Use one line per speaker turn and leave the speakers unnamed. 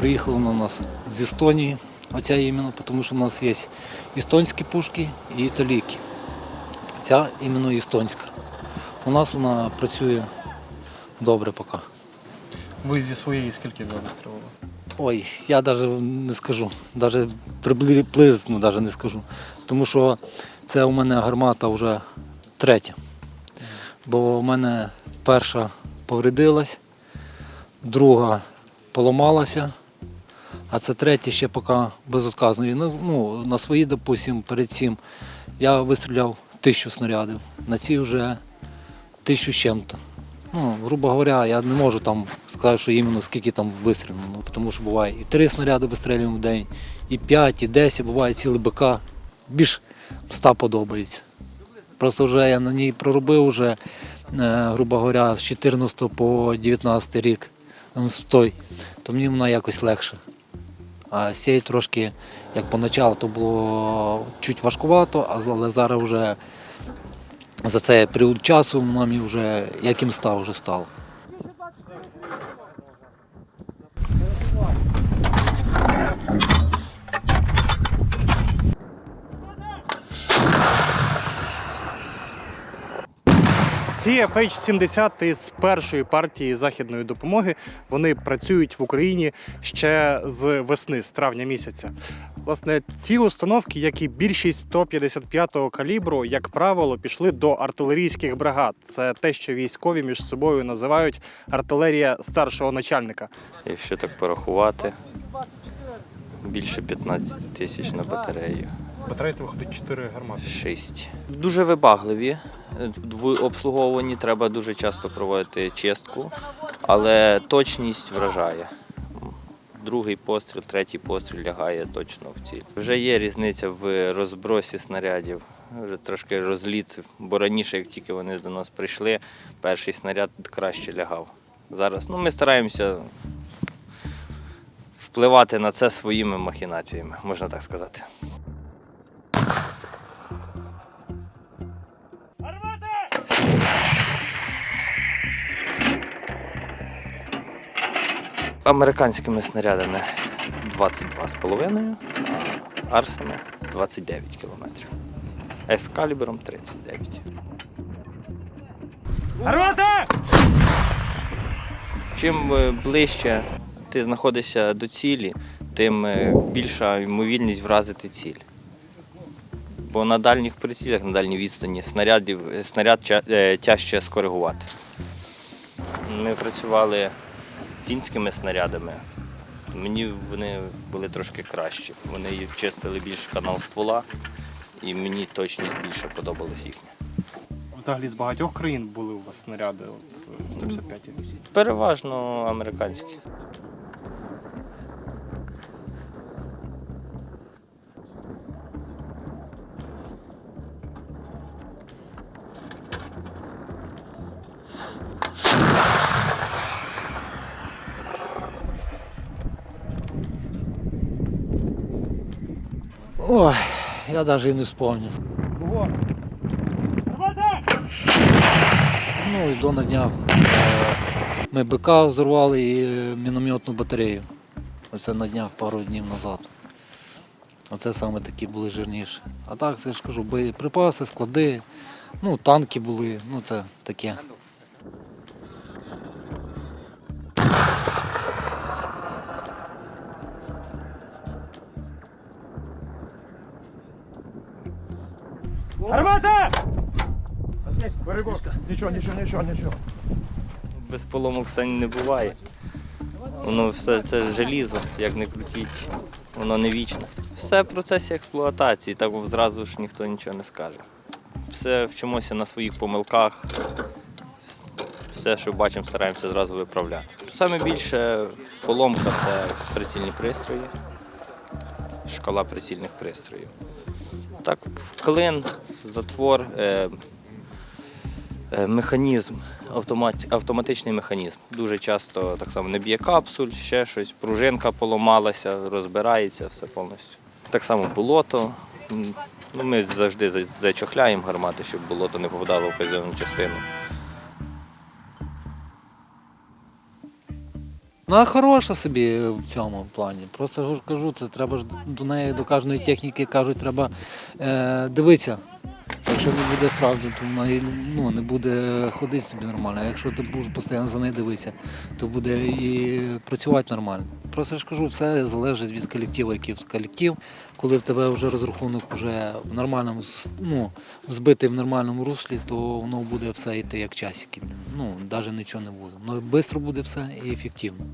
Приїхала у нас з Естонії, оця іменно, тому що у нас є естонські пушки і італійки. Ця іменно естонська. У нас вона працює добре поки.
Ви зі своєї скільки вже вистрілили?
Ой, я навіть не скажу, навіть приблизно навіть не скажу. Тому що це у мене гармата вже третя. Бо у мене перша повредилась, друга поламалася, а це третя ще поки безотказно. І, Ну, ну, на свої, допустим, перед цим я вистріляв тисячу снарядів, на ці вже тисячу з чим-то. Ну, грубо говоря, я не можу там сказати, що іменно скільки там вистрілено, ну, тому що буває і три снаряди вистрілюємо в день, і п'ять, і десять, буває цілий БК. Більш ста подобається. Просто вже я на ній проробив вже, е, грубо говоря, з 14 по 19 рік той, то мені вона якось легше. З трошки, як поначалу, то було чуть важкувато, але зараз вже за цей період часу мамі вже яким став, вже стало.
Ці FH-70 із першої партії західної допомоги вони працюють в Україні ще з весни, з травня місяця. Власне, ці установки, як і більшість 155-го калібру, як правило, пішли до артилерійських бригад. Це те, що військові між собою називають артилерія старшого начальника.
Якщо так порахувати, більше 15 тисяч на батарею.
Батарея це виходить 4 гармати.
6. Дуже вибагливі. В обслуговуванні треба дуже часто проводити чистку, але точність вражає. Другий постріл, третій постріл лягає точно в ціль. Вже є різниця в розбросі снарядів. Вже трошки розліт, бо раніше, як тільки вони до нас прийшли, перший снаряд краще лягав. Зараз ну, ми стараємося впливати на це своїми махінаціями, можна так сказати. Американськими снарядами 22,5, а арсами 29 кілометрів. Ескалібером 39. Чим е, ближче ти знаходишся до цілі, тим е, більша ймовірність вразити ціль. Бо на дальніх прицілях, на дальній відстані снарядів, е, снаряд тяжче скоригувати. Ми працювали фінськими снарядами. Мені вони були трошки кращі. Вони чистили більше канал ствола, і мені точність більше подобалась їхня.
Взагалі з багатьох країн були у вас снаряди от, 155
Переважно американські.
Ой, я навіть і не вспомню. Ну, ось до на днях е, ми БК взорвали і е, мінометну батарею. Оце на днях пару днів назад. Оце саме такі були жирніші. А так, це ж кажу, боєприпаси, склади, ну, танки були, ну це таке.
Нічого, нічого, нічого, нічого.
Без поломок все не буває. Воно все це желізо, як не крутіть, воно не вічне. Все в процесі експлуатації, так зразу ж ніхто нічого не скаже. Все вчимося на своїх помилках, все, що бачимо, стараємося зразу виправляти. Саме більше поломка це прицільні пристрої, шкала прицільних пристроїв. Так, клин, затвор, е, Е, Механізм, автомат, автоматичний механізм. Дуже часто так само не б'є капсуль, ще щось, пружинка поламалася, розбирається все повністю. Так само болото. Ну, ми завжди зачохляємо гармати, щоб болото не попадало в казенну частину.
Вона хороша собі в цьому плані. Просто кажу, це треба ж до неї, до кожної техніки кажуть, треба е, дивитися. Якщо не буде справді, то вона ну, не буде ходити собі нормально. А якщо ти будеш постійно за нею дивитися, то буде і працювати нормально. Просто ж кажу, все залежить від колективу, який в колектив. Коли в тебе вже розрахунок вже в нормальному, ну, збитий в нормальному руслі, то воно буде все йти як часики. Ну, навіть нічого не буде. Ну, швидко буде все і ефективно.